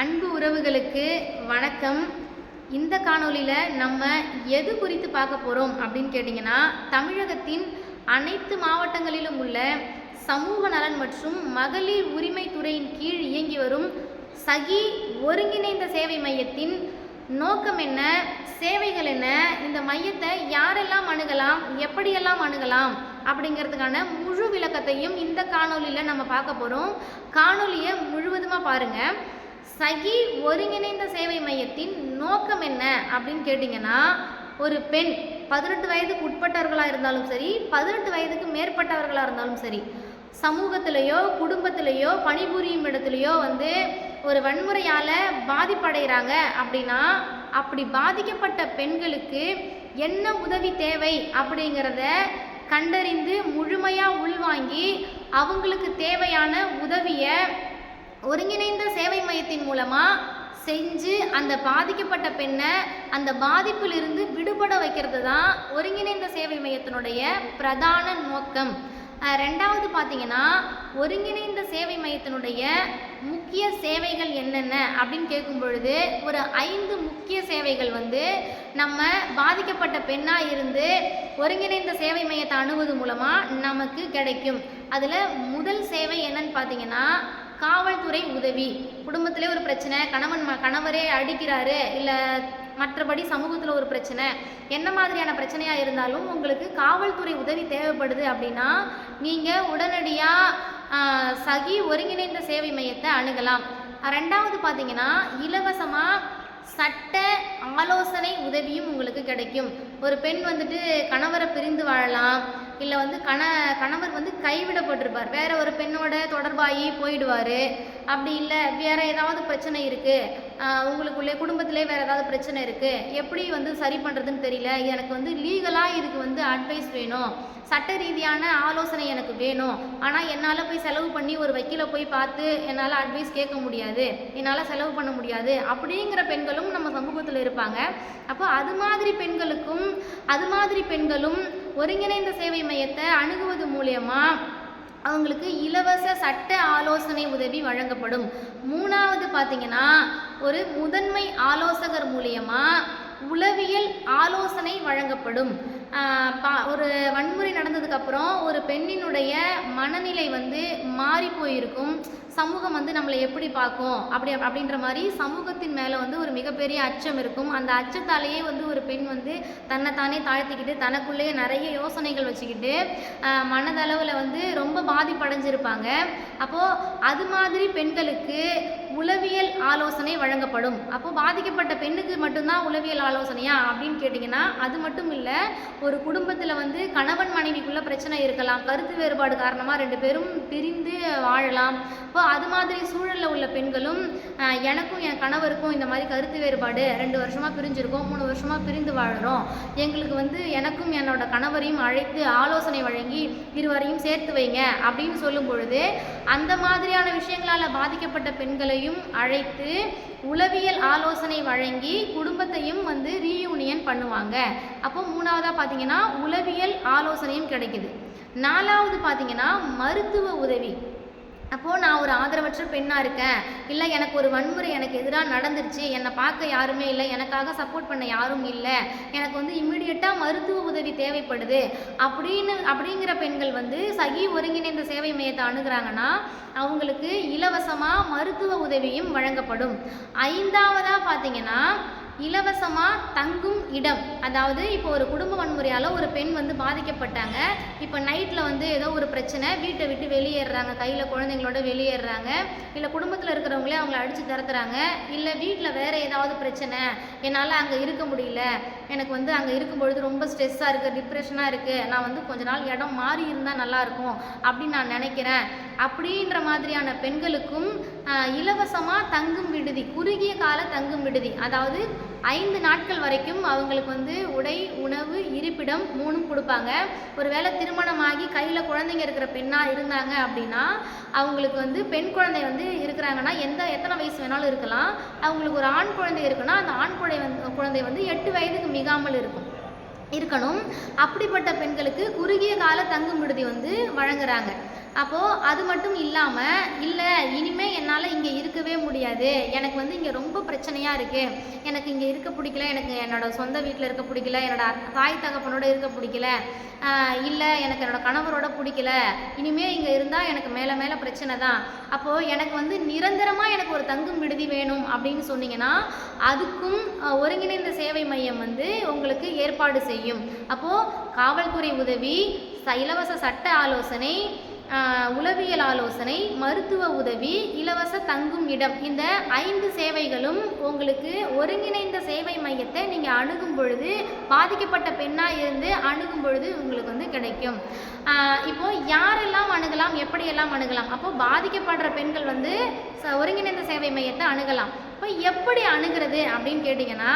அன்பு உறவுகளுக்கு வணக்கம். இந்த காணொளியில் நம்ம எது குறித்து பார்க்க போகிறோம் அப்படின்னு கேட்டிங்கன்னா தமிழகத்தின் அனைத்து மாவட்டங்களிலும் உள்ள சமூக நலன் மற்றும் மகளிர் உரிமை துறையின் கீழ் இயங்கி வரும் சகி ஒருங்கிணைந்த சேவை மையத்தின் நோக்கம் என்ன? சேவைகள் என்ன? இந்த மையத்தை யாரெல்லாம் அணுகலாம்? எப்படியெல்லாம் அணுகலாம்? அப்படிங்கிறதுக்கான முழு விளக்கத்தையும் இந்த காணொளியில் நம்ம பார்க்க போகிறோம் காணொலியை முழுவதுமாக பாருங்கள் சகி ஒருங்கிணைந்த சேவை மையத்தின் நோக்கம் என்ன அப்படின்னு கேட்டிங்கன்னா ஒரு பெண் பதினெட்டு வயதுக்கு உட்பட்டவர்களாக இருந்தாலும் சரி பதினெட்டு வயதுக்கு மேற்பட்டவர்களாக இருந்தாலும் சரி சமூகத்திலேயோ குடும்பத்திலேயோ பணிபுரியும் இடத்துலையோ வந்து ஒரு வன்முறையால் பாதிப்படைகிறாங்க அப்படின்னா அப்படி பாதிக்கப்பட்ட பெண்களுக்கு என்ன உதவி தேவை அப்படிங்கிறத கண்டறிந்து முழுமையாக உள்வாங்கி அவங்களுக்கு தேவையான உதவியை ஒருங்கிணைந்த சேவை மையத்தின் மூலமாக செஞ்சு அந்த பாதிக்கப்பட்ட பெண்ணை அந்த பாதிப்பிலிருந்து விடுபட வைக்கிறது தான் ஒருங்கிணைந்த சேவை மையத்தினுடைய பிரதான நோக்கம். ரெண்டாவது பார்த்தீங்கன்னா ஒருங்கிணைந்த சேவை மையத்தினுடைய முக்கிய சேவைகள் என்னென்ன அப்படின்னு கேட்கும் பொழுது ஒரு ஐந்து முக்கிய சேவைகள் வந்து நம்ம பாதிக்கப்பட்ட பெண்ணாக இருந்து ஒருங்கிணைந்த சேவை மையத்தை அணுவது மூலமாக நமக்கு கிடைக்கும். அதில் முதல் சேவை என்னன்னு பார்த்தீங்கன்னா காவல்துறை உதவி. குடும்பத்திலே ஒரு பிரச்சனை கணவன் ம கணவரே அடிக்கிறாரு இல்லை மற்றபடி சமூகத்தில் ஒரு பிரச்சனை என்ன மாதிரியான பிரச்சனையாக இருந்தாலும் உங்களுக்கு காவல்துறை உதவி தேவைப்படுது அப்படின்னா நீங்கள் உடனடியாக சகி ஒருங்கிணைந்த சேவை மையத்தை அணுகலாம். ரெண்டாவது பார்த்தீங்கன்னா இலவசமாக சட்ட ஆலோசனை உதவியும் உங்களுக்கு கிடைக்கும். ஒரு பெண் வந்துட்டு கணவரை பிரிந்து வாழலாம் இல்லை வந்து கண கணவர் வந்து கைவிடப்பட்டிருப்பார். வேற ஒரு பெண்ணோட தொடர்பாகி போயிடுவார். அப்படி இல்லை வேற ஏதாவது பிரச்சனை இருக்குது உங்களுக்குள்ளே குடும்பத்திலே வேற ஏதாவது பிரச்சனை இருக்குது எப்படி வந்து சரி பண்ணுறதுன்னு தெரியல. எனக்கு வந்து லீகலாக இதுக்கு வந்து அட்வைஸ் வேணும். சட்ட ரீதியான ஆலோசனை எனக்கு வேணும். ஆனால் என்னால் போய் செலவு பண்ணி ஒரு வக்கீலை போய் பார்த்து என்னால் அட்வைஸ் கேட்க முடியாது. என்னால் செலவு பண்ண முடியாது. அப்படிங்கிற பெண்களும் நம்ம சமூகத்தில் இருப்பாங்க. அப்போ அது மாதிரி பெண்களுக்கும் அது மாதிரி பெண்களும் ஒருங்கிணைந்த சேவை மையத்தை அணுகுவது மூலயமா அவங்களுக்கு இலவச சட்ட ஆலோசனை உதவி வழங்கப்படும். மூணாவது பார்த்தீங்கன்னா ஒரு முதன்மை ஆலோசகர் மூலியமா உளவியல் ஆலோசனை வழங்கப்படும். பா- ஒரு வன்முறை நடந்ததுக்கப்புறம் ஒரு பெண்ணினுடைய மனநிலை வந்து மாறி போயிருக்கும். சமூகம் வந்து நம்மளை எப்படி பார்க்கும்? அப்படி அப்படின்ற மாதிரி சமூகத்தின் மேலே வந்து ஒரு மிகப்பெரிய அச்சம் இருக்கும். அந்த அச்சத்தாலேயே வந்து ஒரு பெண் வந்து தன்னைத்தானே தாழ்த்திக்கிட்டு தனக்குள்ளேயே நிறைய யோசனைகள் வச்சுக்கிட்டு மனதளவில் வந்து ரொம்ப பாதிப்படைஞ்சிருப்பாங்க. அப்போது அது மாதிரி பெண்களுக்கு உளவியல் ஆலோசனை வழங்கப்படும். அப்போ பாதிக்கப்பட்ட பெண்ணுக்கு மட்டும்தான் உளவியல் ஆலோசனையா? அப்படின்னு கேட்டிங்கன்னா அது மட்டும் இல்லை ஒரு குடும்பத்தில் வந்து கணவன் மனைவிக்குள்ள பிரச்சனை இருக்கலாம். கருத்து வேறுபாடு காரணமாக ரெண்டு பேரும் பிரிந்து வாழலாம். இப்போ அது மாதிரி சூழலில் உள்ள பெண்களும் எனக்கும் என் கணவருக்கும் இந்த மாதிரி கருத்து வேறுபாடு ரெண்டு வருஷமாக பிரிஞ்சிருக்கோம் மூணு வருஷமாக பிரிந்து வாழுறோம். எங்களுக்கு வந்து எனக்கும் என்னோட கணவரையும் அழைத்து ஆலோசனை வழங்கி இருவரையும் சேர்த்து வைங்க அப்படின்னு சொல்லும் பொழுது அந்த மாதிரியான விஷயங்களால் பாதிக்கப்பட்ட பெண்களையும் அழைத்து உளவியல் ஆலோசனை வழங்கி குடும்பத்தையும் வந்து ரீயூனியன் பண்ணுவாங்க. அப்போ மூணாவதாக பார்த்தீங்கன்னா உளவியல் ஆலோசனையும் கிடைக்குது. நாலாவது பார்த்தீங்கன்னா மருத்துவ உதவி. அப்போது நான் ஒரு ஆதரவற்ற பெண்ணாக இருக்கேன். இல்லை எனக்கு ஒரு வன்முறை எனக்கு எதிராக நடந்துருச்சு. என்னை பார்க்க யாருமே இல்லை. எனக்காக சப்போர்ட் பண்ண யாரும் இல்லை. எனக்கு வந்து இம்மிடியட்டாக மருத்துவ உதவி தேவைப்படுது. அப்படின்னு அப்படிங்கிற பெண்கள் வந்து சகி ஒருங்கிணைந்த சேவை மையத்தை அணுகிறாங்கன்னா அவங்களுக்கு இலவசமாக மருத்துவ உதவியும் வழங்கப்படும். ஐந்தாவதாக பார்த்தீங்கன்னா இலவசமாக தங்கும் இடம். அதாவது இப்போ ஒரு குடும்ப வன்முறையால் ஒரு பெண் வந்து பாதிக்கப்பட்டாங்க. இப்போ நைட்டில் வந்து ஏதோ ஒரு பிரச்சனை வீட்டை விட்டு வெளியேறுறாங்க. கையில் குழந்தைங்களோட வெளியேறாங்க இல்லை குடும்பத்தில் இருக்கிறவங்களே அவங்கள அடித்து திறத்துறாங்க இல்லை வீட்டில் வேறு ஏதாவது பிரச்சனை என்னால் அங்கே இருக்க முடியல. எனக்கு வந்து அங்கே இருக்கும் பொழுது ரொம்ப ஸ்ட்ரெஸ்ஸாக இருக்குது டிப்ரெஷனாக இருக்குது நான் வந்து கொஞ்ச நாள் இடம் மாறி இருந்தால் நல்லாயிருக்கும் அப்படின்னு நான் நினைக்கிறேன். அப்படின்ற மாதிரியான பெண்களுக்கும் இலவசமாக தங்கும் விடுதி குறுகிய கால தங்கும் விடுதி அதாவது ஐந்து நாட்கள் வரைக்கும் அவங்களுக்கு வந்து உடை உணவு இருப்பிடம் மூணும் கொடுப்பாங்க. ஒருவேளை திருமணமாகி கையில் குழந்தைங்க இருக்கிற பெண்ணாக இருந்தாங்க அப்படின்னா அவங்களுக்கு வந்து பெண் குழந்தை வந்து இருக்கிறாங்கன்னா எந்த எத்தனை வயசு வேணாலும் இருக்கலாம். அவங்களுக்கு ஒரு ஆண் குழந்தை இருக்குன்னா அந்த ஆண் குழந்தை வந்து குழந்தை வந்து எட்டு வயதுக்கு மிகாமல் இருக்கும். இருக்கணும். அப்படிப்பட்ட பெண்களுக்கு குறுகிய கால தங்கும் விடுதி வந்து வழங்குறாங்க. அப்போது அது மட்டும் இல்லாமல் இல்லை இனிமேல் என்னால் இங்கே இருக்கவே முடியாது. எனக்கு வந்து இங்கே ரொம்ப பிரச்சனையாக இருக்குது எனக்கு இங்கே இருக்க பிடிக்கல. எனக்கு என்னோட சொந்த வீட்டில் இருக்க பிடிக்கல. என்னோட தாய் தகப்பனோட இருக்க பிடிக்கல. இல்லை எனக்கு என்னோட கணவரோட பிடிக்கல. இனிமேல் இங்கே இருந்தால் எனக்கு மேலே மேலே பிரச்சனை தான். அப்போது எனக்கு வந்து நிரந்தரமாக எனக்கு ஒரு தங்கும் விடுதி வேணும் அப்படின்னு சொன்னீங்கன்னா அதுக்கும் ஒருங்கிணைந்த சேவை மையம் வந்து உங்களுக்கு ஏற்பாடு செய்யும். அப்போது காவல்துறை உதவி ச- இலவச சட்ட ஆலோசனை உளவியல் ஆலோசனை மருத்துவ உதவி இலவச தங்கும் இடம் இந்த ஐந்து சேவைகளும் உங்களுக்கு ஒருங்கிணைந்த சேவை மையத்தை நீங்கள் அணுகும் பொழுது பாதிக்கப்பட்ட பெண்ணாக இருந்து அணுகும் பொழுது உங்களுக்கு வந்து கிடைக்கும். இப்போ யாரெல்லாம் அணுகலாம் எப்படியெல்லாம் அணுகலாம்? அப்போ பாதிக்கப்படுற பெண்கள் வந்து ச- ஒருங்கிணைந்த சேவை மையத்தை அணுகலாம். இப்போ எப்படி அணுகிறது அப்படின்னு கேட்டிங்கன்னா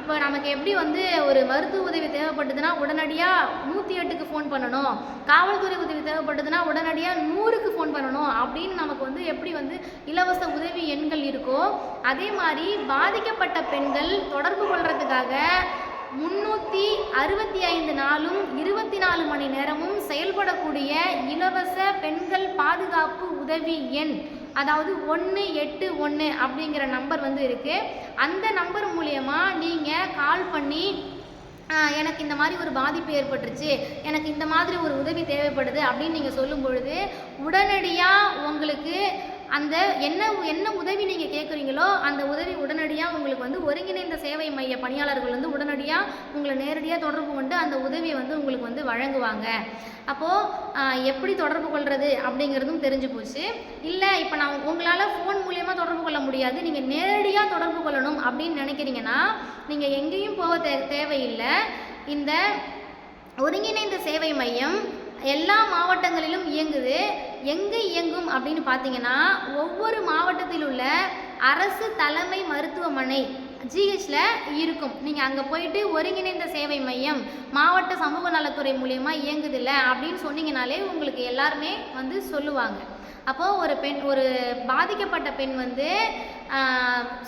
இப்போ நமக்கு எப்படி வந்து ஒரு மருத்துவ உதவி தேவைப்பட்டதுன்னா உடனடியாக நூற்றி எட்டுக்கு ஃபோன் பண்ணணும். காவல்துறை உதவி தேவைப்பட்டதுன்னா உடனடியாக நூறுக்கு ஃபோன் பண்ணணும் அப்படின்னு நமக்கு வந்து எப்படி வந்து இலவச உதவி எண்கள் இருக்கோ அதே மாதிரி பாதிக்கப்பட்ட பெண்கள் தொடர்பு கொள்றதுக்காக முன்னூற்றி அறுபத்தி ஐந்து நாளும் இருபத்தி நாலு மணி நேரமும் செயல்படக்கூடிய இலவச பெண்கள் பாதுகாப்பு உதவி எண் அதாவது ஒன்று எட்டு ஒன்று அப்படிங்கிற நம்பர் வந்து இருக்குது அந்த நம்பர் மூலயமா நீங்கள் கால் பண்ணி எனக்கு இந்த மாதிரி ஒரு பாதிப்பு ஏற்பட்டுருச்சு எனக்கு இந்த மாதிரி ஒரு உதவி தேவைப்படுது அப்படின்னு நீங்கள் சொல்லும் பொழுது உடனடியாக உங்களுக்கு அந்த என்ன என்ன உதவி நீங்கள் கேட்குறீங்களோ அந்த உதவி உடனடியாக உங்களுக்கு வந்து ஒருங்கிணைந்த சேவை மைய பணியாளர்கள் வந்து உடனடியாக உங்களை நேரடியாக தொடர்பு கொண்டு அந்த உதவியை வந்து உங்களுக்கு வந்து வழங்குவாங்க. அப்போது எப்படி தொடர்பு கொள்வது அப்படிங்கிறதும் தெரிஞ்சு போச்சு. இல்லை இப்போ நான் உங்களால் ஃபோன் மூலியமாக தொடர்பு கொள்ள முடியாது. நீங்கள் நேரடியாக தொடர்பு கொள்ளணும் அப்படின்னு நினைக்கிறீங்கன்னா நீங்கள் எங்கேயும் போக தே தேவையில்லை. இந்த ஒருங்கிணைந்த சேவை மையம் எல்லா மாவட்டங்களிலும் இயங்குது. எங்கே இயங்கும் அப்படின்னு பார்த்தீங்கன்னா ஒவ்வொரு மாவட்டத்தில் உள்ள அரசு தலைமை மருத்துவமனை ஜிஹெச்சில் இருக்கும். நீங்கள் அங்கே போயிட்டு ஒருங்கிணைந்த சேவை மையம் மாவட்ட சமூக நலத்துறை மூலயமா இயங்குதில்ல அப்படின்னு சொன்னீங்கனாலே உங்களுக்கு எல்லாருமே வந்து சொல்லுவாங்க. அப்போது ஒரு பெண் ஒரு பாதிக்கப்பட்ட பெண் வந்து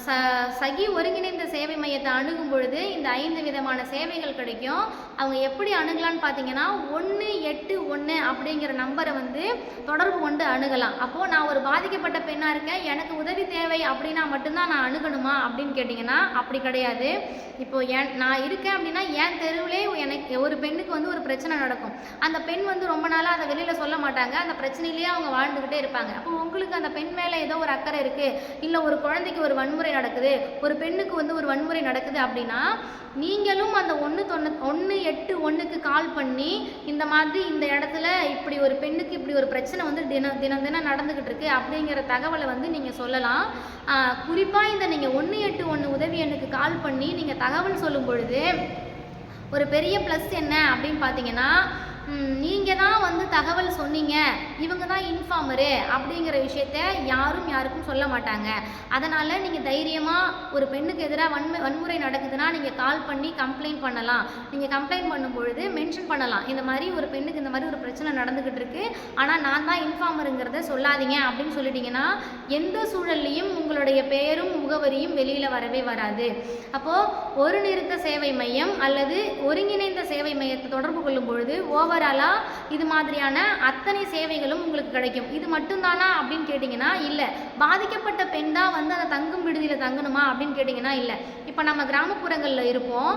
ச சகி ஒருங்கிணைந்த சேவை மையத்தை அணுகும் பொழுது இந்த ஐந்து விதமான சேவைகள் கிடைக்கும். அவங்க எப்படி அணுகலான்னு பார்த்தீங்கன்னா ஒன்று எட்டு ஒன்று அப்படிங்கிற நம்பரை வந்து தொடர்பு கொண்டு அணுகலாம். அப்போது நான் ஒரு பாதிக்கப்பட்ட பெண்ணாக இருக்கேன் எனக்கு உதவி தேவை அப்படின்னா மட்டும்தான் நான் அணுகணுமா அப்படின்னு கேட்டிங்கன்னா அப்படி கிடையாது. இப்போ என் நான் இருக்கேன் அப்படின்னா என் தெருவிலே எனக்கு ஒரு பெண்ணுக்கு வந்து ஒரு பிரச்சனை நடக்கும். அந்த பெண் வந்து ரொம்ப நாளாக அதை வெளியில் சொல்ல மாட்டாங்க. அந்த பிரச்சனையிலேயே அவங்க வாழ்ந்துக்கிட்டே இருப்பாங்க. அப்போ உங்களுக்கு அந்த பெண் மேலே ஏதோ ஒரு அக்கறை இருக்குது இல்லை ஒரு குழந்தைக்கு ஒரு வன்முறை நடக்குது ஒரு பெண்ணுக்கு வந்து ஒரு வன்முறை நடக்குது அப்படின்னா நீங்களும் அந்த ஒன்று தொண்ணூ ஒன்று எட்டு ஒன்றுக்கு கால் பண்ணி இந்த மாதிரி இந்த இடத்துல இப்படி ஒரு பெண்ணுக்கு இப்படி ஒரு பிரச்சனை வந்து தினம் தினம் தினம் நடந்துக்கிட்டு இருக்கு அப்படிங்கிற தகவலை வந்து நீங்கள் சொல்லலாம். குறிப்பாக இந்த நீங்கள் ஒன்று எட்டு ஒன்று உதவி எண்ணுக்கு கால் பண்ணி நீங்கள் தகவல் சொல்லும் பொழுது ஒரு பெரிய ப்ளஸ் என்ன அப்படின்னு பார்த்தீங்கன்னா நீங்கள் தான் வந்து தகவல் சொன்னீங்க. இவங்க தான் இன்ஃபார்மரு அப்படிங்கிற விஷயத்த யாரும் யாருக்கும் சொல்ல மாட்டாங்க. அதனால் நீங்கள் தைரியமாக ஒரு பெண்ணுக்கு எதிராக வன்மை வன்முறை நடக்குதுன்னா நீங்கள் கால் பண்ணி கம்ப்ளைண்ட் பண்ணலாம். நீங்கள் கம்ப்ளைண்ட் பண்ணும் பொழுது மென்ஷன் பண்ணலாம். இந்த மாதிரி ஒரு பெண்ணுக்கு இந்த மாதிரி ஒரு பிரச்சனை நடந்துக்கிட்டு இருக்கு. ஆனால் நான் தான் இன்ஃபார்மருங்கிறத சொல்லாதீங்க அப்படின்னு சொல்லிட்டீங்கன்னா எந்த சூழல்லையும் உங்களுடைய பெயரும் முகவரியும் வெளியில் வரவே வராது. அப்போது ஒரு நிறுத்த சேவை மையம் அல்லது ஒருங்கிணைந்த சேவை மையத்தை தொடர்பு கொள்ளும் பொழுது ஓவராலாக இது மாதிரியான அத்தனை சேவைகளும் உங்களுக்கு கிடைக்கும். இது மட்டும்தானா அப்படின்னு கேட்டிங்கன்னா இல்லை. பாதிக்கப்பட்ட பெண் தான் வந்து அந்த தங்கும் விடுதியில் தங்கணுமா அப்படின்னு கேட்டிங்கன்னா இல்லை. இப்போ நம்ம கிராமப்புறங்களில் இருப்போம்.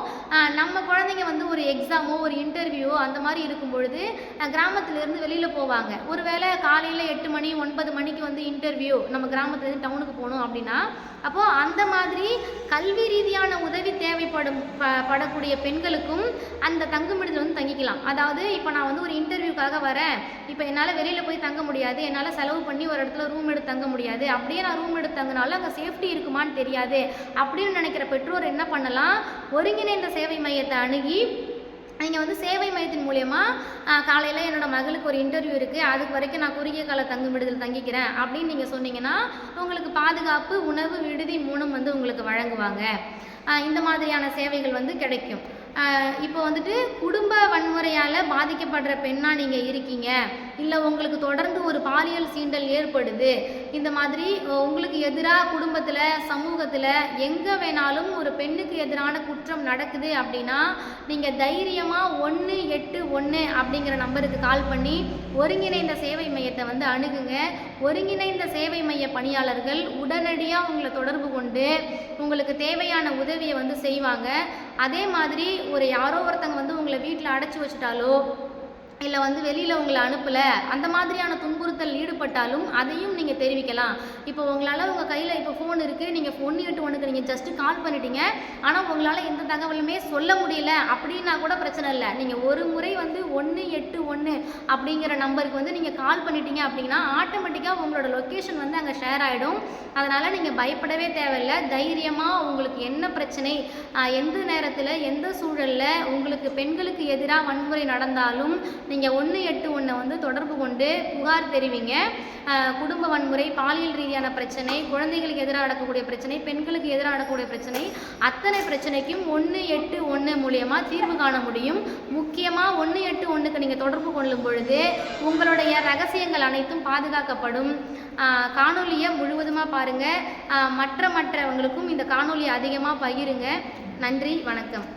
நம்ம குழந்தைங்க வந்து ஒரு எக்ஸாமோ ஒரு இன்டர்வியூவோ அந்த மாதிரி இருக்கும் பொழுது ஆஹ் கிராமத்திலேருந்து வெளியில் போவாங்க. ஒருவேளை காலையில் எட்டு மணி ஒன்பது மணிக்கு வந்து இன்டர்வியூ நம்ம கிராமத்துலேருந்து டவுனுக்கு போகணும் அப்படின்னா அப்போது அந்த மாதிரி கல்வி ரீதியான உதவி தேவைப்படும் ப படக்கூடிய பெண்களுக்கும் அந்த தங்குமிடத்தில் வந்து தங்கிக்கலாம். அதாவது இப்போ நான் வந்து ஒரு இன்டர்வியூக்காக வரேன். இப்போ என்னால் வெளியில் போய் தங்க முடியாது. என்னால் செலவு பண்ணி ஒரு இடத்துல ரூம் எடுத்து தங்க முடியாது. அப்படியே நான் ரூம் எடுத்து தங்கினாலும் அங்கே சேஃப்டி இருக்குமான்னு தெரியாது. அப்படின்னு நினைக்கிற பெற்றோர் என்ன பண்ணலாம்? ஒருங்கிணைந்த சேவை மையத்தை அணுகி நீங்கள் வந்து சேவை மையத்தின் மூலயமா காலையில் என்னோட மகளுக்கு ஒரு இன்டர்வியூ இருக்குது அதுக்கு வரைக்கும் நான் குறுகிய கால தங்கும் விடுதல் தங்கிக்கிறேன் அப்படின்னு நீங்கள் சொன்னீங்கன்னா உங்களுக்கு பாதுகாப்பு உணவு விடுதி மூணும் வந்து உங்களுக்கு வழங்குவாங்க. இந்த மாதிரியான சேவைகள் வந்து கிடைக்கும். இப்போ வந்துட்டு குடும்ப வன்முறையால் பாதிக்கப்படுற பெண்ணாக நீங்கள் இருக்கீங்க. இல்லை உங்களுக்கு தொடர்ந்து ஒரு பாலியல் சீண்டல் ஏற்படுது. இந்த மாதிரி உங்களுக்கு எதிராக குடும்பத்தில் சமூகத்தில் எங்கே வேணாலும் ஒரு பெண்ணுக்கு எதிரான குற்றம் நடக்குது அப்படின்னா நீங்கள் தைரியமாக ஒன்று எட்டு ஒன்று அப்படிங்கிற நம்பருக்கு கால் பண்ணி ஒருங்கிணைந்த சேவை மையத்தை வந்து அணுகுங்க. ஒருங்கிணைந்த சேவை மைய பணியாளர்கள் உடனடியாக உங்களை தொடர்பு கொண்டு உங்களுக்கு தேவையான உதவியை வந்து செய்வாங்க. அதே மாதிரி ஒரு யாரோ ஒருத்தங்க வந்து உங்களை வீட்டில் அடைச்சி வச்சுட்டாலோ இல்லை வந்து வெளியில் உங்களை அனுப்பலை அந்த மாதிரியான துன்புறுத்தல் ஈடுபட்டாலும் அதையும் நீங்கள் தெரிவிக்கலாம். இப்போ உங்களால் உங்கள் கையில் இப்போ ஃபோன் இருக்குது நீங்கள் ஃபோன் எட்டு ஒன்றுக்கு நீங்கள் ஜஸ்ட்டு கால் பண்ணிட்டீங்க. ஆனால் உங்களால் எந்த தகவலுமே சொல்ல முடியல அப்படின்னா கூட பிரச்சனை இல்லை. நீங்கள் ஒரு முறை வந்து ஒன்று எட்டு ஒன்று அப்படிங்கிற நம்பருக்கு வந்து நீங்கள் கால் பண்ணிட்டீங்க அப்படின்னா ஆட்டோமேட்டிக்காக உங்களோட லொக்கேஷன் வந்து அங்கே ஷேர் ஆகிடும் அதனால் நீங்கள் பயப்படவே தேவையில்லை. தைரியமாக உங்களுக்கு என்ன பிரச்சனை எந்த நேரத்தில் எந்த சூழலில் உங்களுக்கு பெண்களுக்கு எதிராக வன்முறை நடந்தாலும் நீங்கள் ஒன்று எட்டு ஒன்றை வந்து தொடர்பு கொண்டு புகார் தெரிவிங்க. குடும்ப வன்முறை பாலியல் ரீதியான பிரச்சனை குழந்தைகளுக்கு எதிராக நடக்கக்கூடிய பிரச்சனை பெண்களுக்கு எதிராக நடக்கக்கூடிய பிரச்சனை அத்தனை பிரச்சனைக்கும் ஒன்று எட்டு ஒன்று மூலியமாக தீர்வு காண முடியும். முக்கியமாக ஒன்று எட்டு ஒன்றுக்கு நீங்கள் தொடர்பு கொள்ளும் பொழுது உங்களுடைய ரகசியங்கள் அனைத்தும் பாதுகாக்கப்படும். காணொலியை முழுவதுமாக பாருங்கள் மற்ற மற்றவங்களுக்கும் இந்த காணொலியை அதிகமாக பகிருங்க. நன்றி வணக்கம்.